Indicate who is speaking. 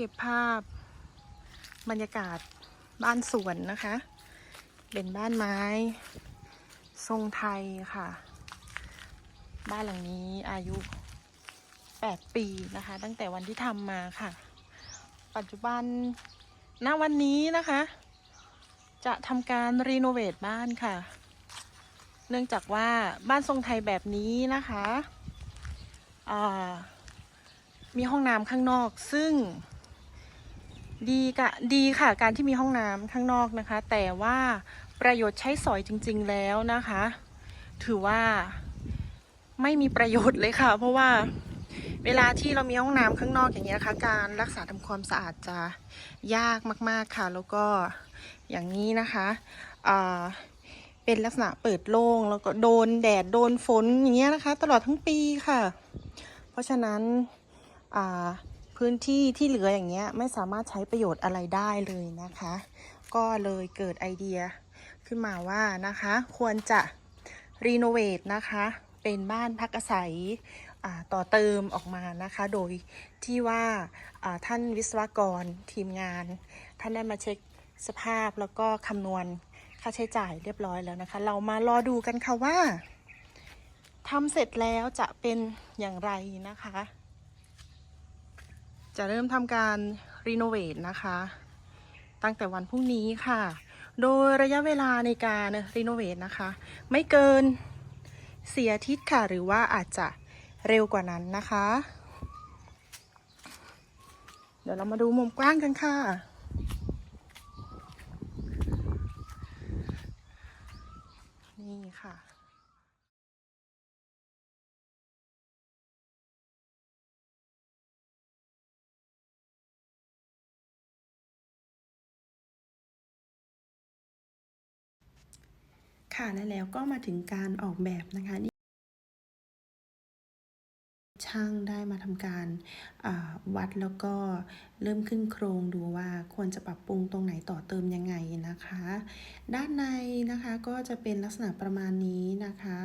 Speaker 1: ก็บภาพบรรยากาศบ้านสวนนะคะ เป็นบ้านไม้ ทรงไทยค่ะ บ้านหลังนี้อายุ 8 ปีนะคะ ตั้งแต่วันที่ทำมาค่ะ ปัจจุบันณวันนี้นะคะ จะทำการรีโนเวทบ้านค่ะ เนื่องจากว่าบ้านทรงไทยแบบนี้นะคะมีห้องน้ำข้างนอกซึ่ง ดีกะดีค่ะการที่มีห้องน้ำข้างนอกนะคะ แต่ว่าประโยชน์ใช้สอยจริง ๆ แล้วนะคะ ถือว่าไม่มีประโยชน์เลยค่ะ เพราะว่าเวลาที่เรามีห้องน้ำข้างนอกอย่างเงี้ยนะคะ การรักษาทำความสะอาดจะยากมาก ๆค่ะ แล้วก็อย่างนี้นะคะเป็นลักษณะเปิดโล่งแล้วก็โดนแดดโดนฝนอย่างเงี้ยนะคะ ตลอดทั้งปีค่ะ เพราะฉะนั้นอ่า พื้นที่ที่เหลืออย่างเงี้ยไม่สามารถใช้ประโยชน์อะไรได้เลยนะคะ ก็เลยเกิดไอเดียขึ้นมาว่านะคะ ควรจะรีโนเวทนะคะ เป็นบ้านพักอาศัยต่อเติมออกมานะคะ โดยที่ว่าท่านวิศวกรทีมงาน ท่านได้มาเช็คสภาพแล้วก็คำนวณค่าใช้จ่ายเรียบร้อยแล้วนะคะ เรามารอดูกันค่ะว่าทำเสร็จแล้วจะเป็นอย่างไรนะคะ จะเริ่มทำการรีโนเวทนะคะ ตั้งแต่วันพรุ่งนี้ค่ะ โดยระยะเวลาในการรีโนเวทนะคะ ไม่เกินเสียอาทิตย์ค่ะ หรือว่าอาจจะเร็วกว่านั้นนะคะ เดี๋ยวเรามาดูมุมกว้างกันค่ะ นี่ค่ะ ค่ะและแล้วก็มาถึงการออกแบบนะคะนี่ช่างได้มาทำการวัดแล้วก็เริ่มขึ้นโครงดูว่าควรจะปรับปรุงตรงไหนต่อเติมยังไงนะคะ ด้านในนะคะก็จะเป็นลักษณะประมาณนี้นะคะ